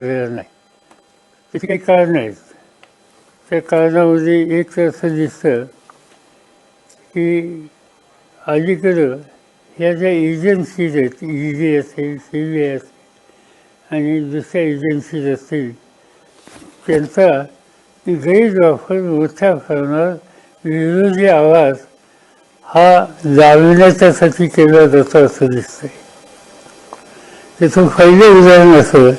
झालेलं नाही. काही कारण आहेत त्या कारणामध्ये एक तर असं दिसतं की अलीकडं ह्या ज्या एजन्सीज आहेत ई डी असेल सी बी आय असेल आणि दुसऱ्या एजन्सीज असतील त्यांचा गैरवापर मोठ्या प्रमाणात विरोधी आवाज हा दाबण्याच्यासाठी केला जातो असं दिसतंय. त्याचं पहिलं उदाहरण असं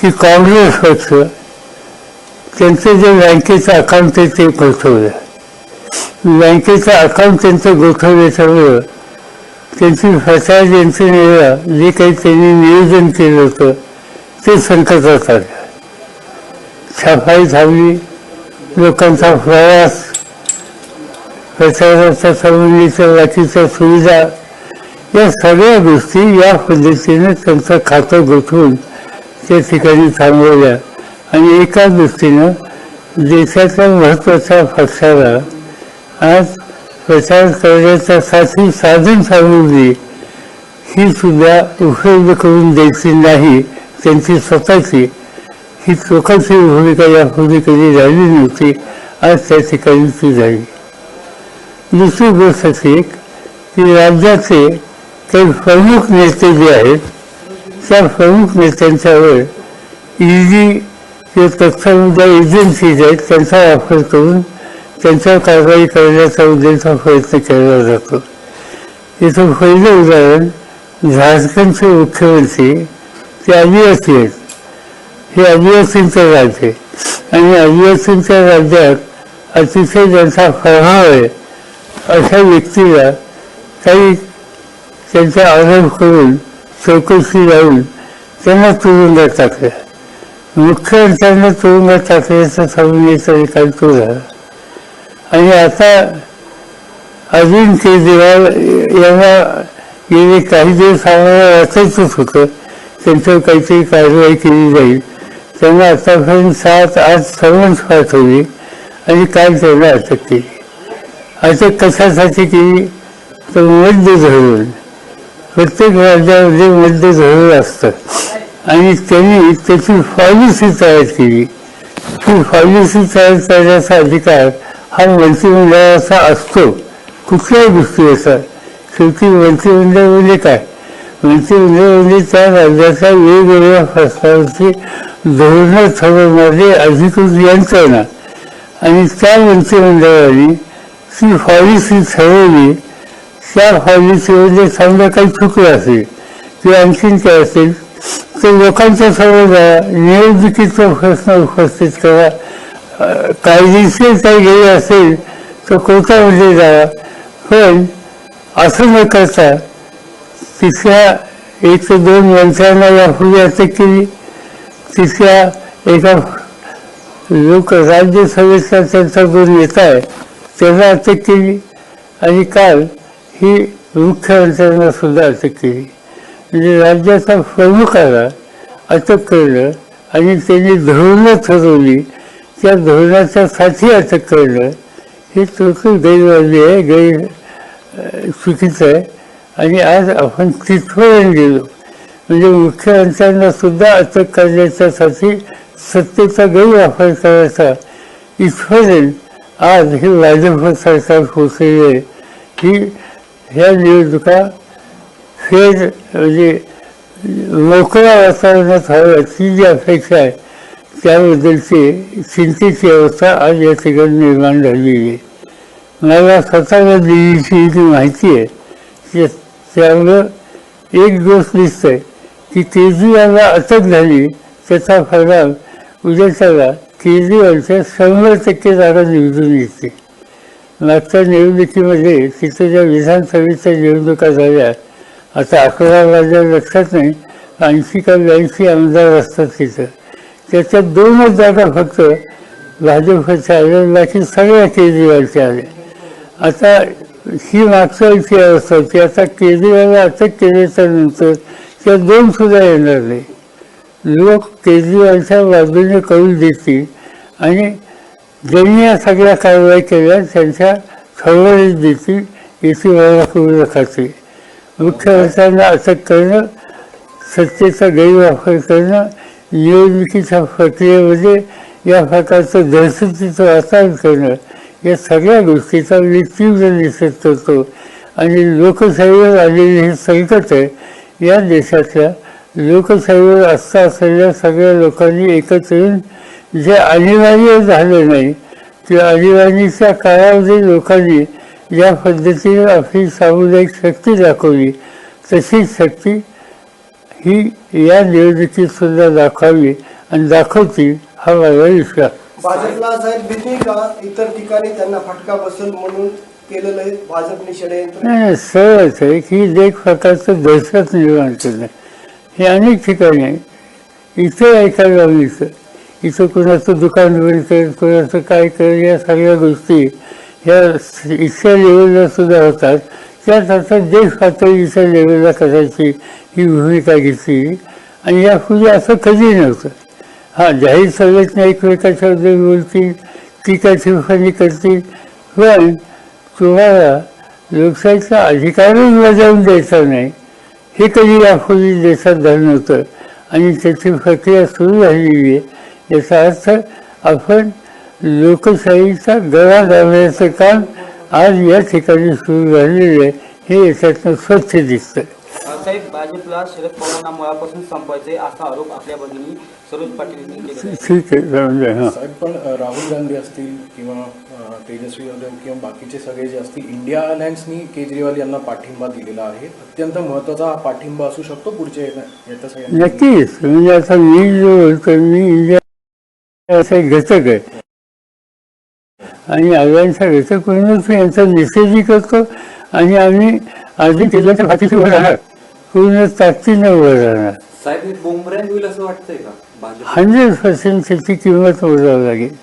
की काँग्रेस पक्ष त्यांचं जे बँकेचं अकाउंट आहे ते गोठवलं. बँकेचं अकाउंट त्यांचं गोठवल्याच्यामुळं त्यांची फसाद यंत्रणेला जे काही त्यांनी नियोजन केलं होतं ते संकटात आलं. छापाई झाली लोकांचा प्रवास प्रचाराच्या संबंधीच्या बाकीच्या सुविधा या सगळ्या गोष्टी या पद्धतीने त्यांचं खातं गोठवून त्या ठिकाणी थांबवल्या. आणि एका दृष्टीनं देशाच्या महत्त्वाच्या पक्षाला आज प्रचार करण्याच्यासाठी साधन सामग्री ही सुद्धा उपलब्ध करून द्यायची नाही त्यांची स्वतःची. ही चोखाची भूमिका यापूर्वी कधी झाली नव्हती. आज त्या ठिकाणी ती झाली. दुसरी गोष्ट अशी की राज्याचे काही प्रमुख नेते जे आहेत त्या प्रमुख नेत्यांच्यावर ईडी जे तत्सम एजन्सीज आहेत त्यांचा वापर करून त्यांच्यावर कारवाई करण्याचा उद्देशाचा प्रयत्न केला जातो. याचं पहिलं उदाहरण झारखंडचे मुख्यमंत्री ते आदिवासी आहेत. हे आदिवासींचं राज्य आहे. आणि आदिवासींच्या राज्यात अतिशय ज्यांचा प्रभाव आहे अशा व्यक्तीला काही त्यांचा आरोप करून चौकशी लावून त्यांना तुरुंगात टाकलं. मुख्यमंत्र्यांना तुरुंगात टाकल्याचा संबंधीचा निकाल तो झाला. आणि आता अरविंद केजरीवाल यांना गेले काही दिवस आम्हाला वाचायचंच होतं. त्यांच्यावर काहीतरी कारवाई केली जाईल. त्यांना आतापर्यंत सात आठ समन्स पाठवली आणि काल त्यांना अटक केली. अटक कशासाठी केली? तर मध्य धरून प्रत्येक राज्यामध्ये मध्य धरून असतं. आणि त्यांनी त्याची पॉलिसी तयार केली. ती पॉलिसी तयार करण्याचा अधिकार हा मंत्रिमंडळाचा असतो. कुठल्याही गोष्टीचा. शेवटी मंत्रिमंडळ म्हणजे काय? मंत्रिमंडळ म्हणजे त्या राज्याच्या वेगवेगळ्या प्रस्तावांची धोरणं ठरवणारी अधिकृत यंत्रणा. आणि त्या मंत्रिमंडळाने ती पॉलिसी ठरवली. त्या पॉलिसीमध्ये समजा काही चुकलं असेल किंवा आणखीन काय असेल? तर लोकांच्या समोर निवडणुकीचा प्रश्न उपस्थित करा. कायदेशीर काही गेले असेल तर कोर्टामध्ये जावा. पण असं न करता तिसऱ्या एक ते दोन मंत्र्यांना यापूर्वी अटक केली. तिसऱ्या एका लोक राज्यसभेचा त्यांचा जो नेता आहे त्यांना अटक केली. आणि काल ही मुख्यमंत्र्यांना सुद्धा अटक केली म्हणजे राज्याचा प्रमुखाला अटक करणं आणि त्यांनी धोरणं ठरवली त्या धोरणाच्या साठी अटक करणं हे थोडं गैरवाजी आहे गैर चुकीचं आहे. आणि आज आपण तिथपर्यंत गेलो. म्हणजे मुख्यमंत्र्यांना सुद्धा अटक करण्याच्यासाठी सत्तेचा गैरवापर करायचा. इथपर्यंत आज हे भाजप सरकार पोचलेले ही ह्या निवडणुका फेर म्हणजे मोकळ्या वातावरणात हव्यात ती जी अपेक्षा आहे त्याबद्दलची चिंतेची अवस्था आज या ठिकाणी निर्माण झालेली आहे. मला स्वतःला दिल्लीची जी माहिती आहे त्यामुळं एक गोष्ट दिसतंय की केजरीवालला अटक झाली त्याचा परिणाम उद्याच्याला केजरीवालच्या शंभर टक्के जागा निवडून येते. मागच्या निवडणुकीमध्ये तिथे ज्या विधानसभेच्या निवडणुका झाल्या. आता अकरा राज्या लक्षात नाही ऐंशी का ब्याऐंशी आमदार असतात तिथं. त्याच्यात दोनच जागा फक्त भाजपच्या आल्या बाकी सगळ्या केजरीवालच्या आल्या आता ही मागच्या वर्षी अवस्था होती. आता केजरीवालला अटक केल्याच्यानंतर त्या दोन सुद्धा येणार नाही. लोक केजरीवालच्या बाजूने करून देतील आणि ज्यांनी या सगळ्या कारवाई केल्या त्यांच्या खबरीत देतील याची मला पूर्ण खात्री मुख्यमंत्र्यांना अटक करणं सत्तेचा गैरवापर करणं निवडणुकीच्या प्रक्रियेमध्ये या प्रकारचं दहशतीचं वातावरण करणं या सगळ्या गोष्टीचा मी तीव्र निषेध करतो. आणि लोकशाहीवर आलेले हे संकट आहे या देशातल्या लोकशाहीवर आस्था असलेल्या सगळ्या लोकांनी एकत्र येऊन जे अनिवार्य झालं नाही त्या अनिवार्याच्या काळामध्ये लोकांनी ज्या पद्धतीने आपली सामुदायिक शक्ती दाखवली. तशीच शक्ती ही या निवडणुकीत सुद्धा दाखवावी आणि दाखवतील हा माझा विश्वास. भाजपला साहेब भीती का? इतर ठिकाणी त्यांना फटका बसेल म्हणून केलेलं आहे भाजपने षडयंत्र. नाही सहज आहे की एक प्रकारचं दहशत निर्माण करणं. हे अनेक ठिकाणी आहे. इथं ऐकायला मिळतं इथं कुणाचं दुकान बंद कुणाचं काय कर या सगळ्या गोष्टी ह्या इथल्या लेवलला सुद्धा होतात. त्यात आता देश पातळीच्या लेवलला करायची ही भूमिका घेतली. आणि यापूर्वी असं कधी नव्हतं. हा जाहीर सभेतनं एकमेकाच्याबद्दल बोलतील टीका टिप्पणी करतील. पण तुम्हाला लोकशाहीचा अधिकारच बजावून द्यायचा नाही. हे कधी यापूर्वी देशात झालं नव्हतं. आणि त्याची प्रक्रिया सुरू झालेली आहे. याचा अर्थ आपण लोकशाहीचा गळा घालण्याचं काम आज या ठिकाणी सुरू झालेलं आहे. हे याच्यातनं स्वच्छ दिसतं. साहेब भाजपला शरद पवारांना मुळापासून संपवायचे असा आरोप आपल्या भगिनी सरोज पाटील यांनी केलेला आहे. ठीक आहे हां. साहेब पण अ, राहुल गांधी असतील किंवा अ, तेजस्वी यादव किंवा बाकीचे सगळे जे असतील इंडिया अलायन्सनी केजरीवाल यांना पाठिंबा दिलेला आहे. अत्यंत महत्त्वाचा हा पाठिंबा असू शकतो पुढच्या येण्या- येत्या सगळ्या नक्कीच. म्हणजे आता मी जो मी इंडिया असा एक घटक आहे. आणि अफगाणचा घटक म्हणूनच मी यांचा निषेधही करतो. आणि आम्ही आधी केल्याच्या पाठीशी उभं राहणार. पूर्ण ताकदीनं उभं राहणार साहेब हे बुमरँग होईल असं वाटतंय का? भाजप हंड्रेड पर्सेंट त्याची किंमत मोजावी लागेल.